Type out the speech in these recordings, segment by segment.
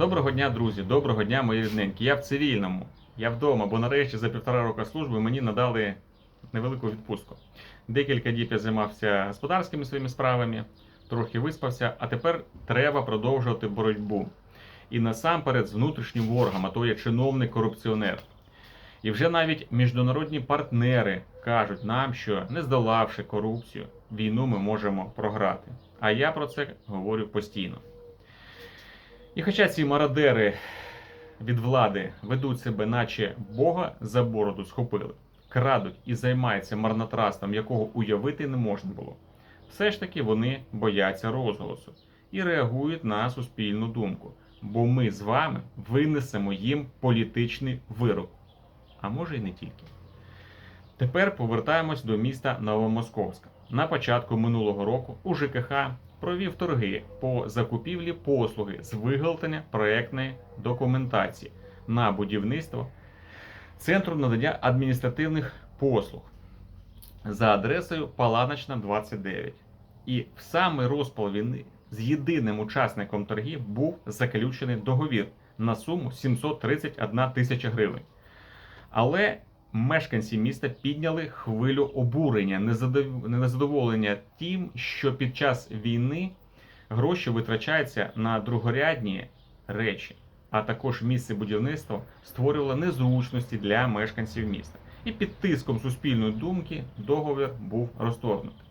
Доброго дня, друзі, доброго дня, мої рідненькі. Я в цивільному, я вдома, бо нарешті за півтора року служби мені надали невелику відпустку. Декілька діб я займався господарськими своїми справами, трохи виспався, а тепер треба продовжувати боротьбу. І насамперед з внутрішнім ворогом, а то є чиновник корупціонер. І вже навіть міжнародні партнери кажуть нам, що не здолавши корупцію, війну ми можемо програти. А я про це говорю постійно. І хоча ці мародери від влади ведуть себе, наче Бога за бороду схопили, крадуть і займаються марнотратством, якого уявити не можна було, все ж таки вони бояться розголосу і реагують на суспільну думку. Бо ми з вами винесемо їм політичний вирок. А може і не тільки. Тепер повертаємось до міста Новомосковська. На початку минулого року у ЖКХ провів торги по закупівлі послуги з виготовлення проектної документації на будівництво Центру надання адміністративних послуг за адресою Паланочна 29. І в самий розпал війни з єдиним учасником торгів був заключений договір на суму 731 тисяча гривень. Але мешканці міста підняли хвилю обурення, незадоволення тим, що під час війни гроші витрачаються на другорядні речі, а також місце будівництва створювало незручності для мешканців міста. І під тиском суспільної думки договір був розторгнутий.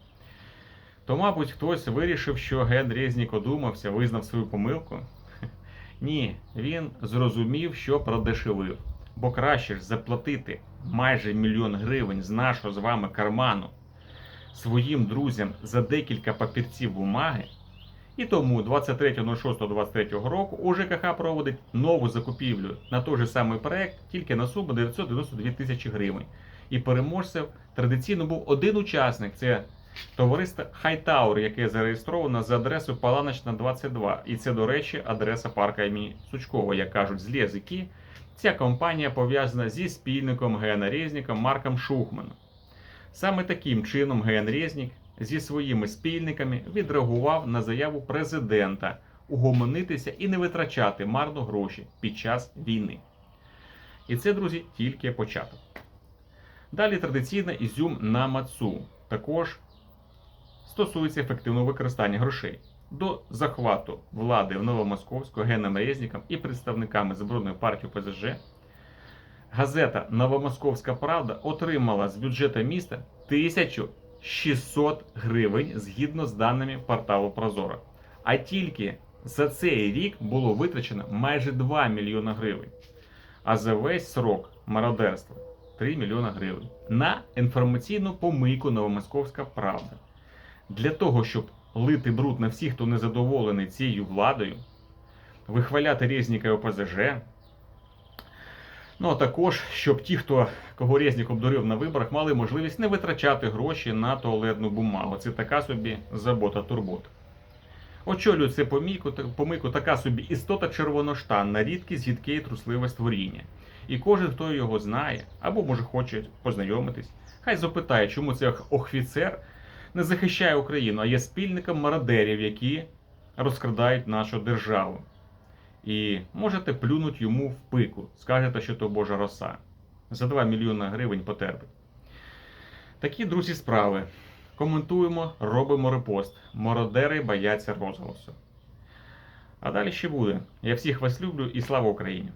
То, мабуть, хтось вирішив, що Ген Резнік одумався, визнав свою помилку. Ні, він зрозумів, що продешевив. Бо краще ж заплатити майже мільйон гривень з нашого з вами карману своїм друзям за декілька папірців бумаги. І тому 23.06.23 року у ЖКХ проводить нову закупівлю на той же самий проект, тільки на суму 992 тисячі гривень. І переможцем традиційно був один учасник це товариство Хайтаур, яке зареєстровано за адресою Паланочна 22. І це, до речі, адреса парка імені Сучкова, як кажуть, злі язики. Ця компанія пов'язана зі спільником Гена Резніком Марком Шухманом. Саме таким чином Ген Резнік зі своїми спільниками відреагував на заяву президента угомонитися і не витрачати марно гроші під час війни. І це, друзі, тільки початок. Далі традиційно ізюм на мацу. Також стосується ефективного використання грошей. До захвату влади в Новомосковську Геном Резніком і представниками Збройної партії ПЗЖ газета Новомосковська Правда отримала з бюджету міста 1600 гривень згідно з даними порталу Прозоро. А тільки за цей рік було витрачено майже 2 мільйона гривень. А за весь срок мародерства 3 мільйона гривень на інформаційну помийку Новомосковська Правда. Для того, щоб лити бруд на всіх, хто не задоволений цією владою, вихваляти Резніка і ОПЗЖ. Ну а також, щоб ті, хто кого Резнік обдурив на виборах, мали можливість не витрачати гроші на туалетну бумагу. Це така собі забота турбота. Очолює це помийку, помийку така собі істота червоноштанна, рідкість, гідке і трусливе створіння. І кожен, хто його знає, або може хоче познайомитись, хай запитає, чому цей офіцер не захищає Україну, а є спільником мародерів, які розкрадають нашу державу. І можете плюнути йому в пику, скажете, що то Божа роса. За 2 мільйони гривень потерпить. Такі друзі справи. Коментуємо, робимо репост. Мародери бояться розголосу. А далі ще буде. Я всіх вас люблю і слава Україні!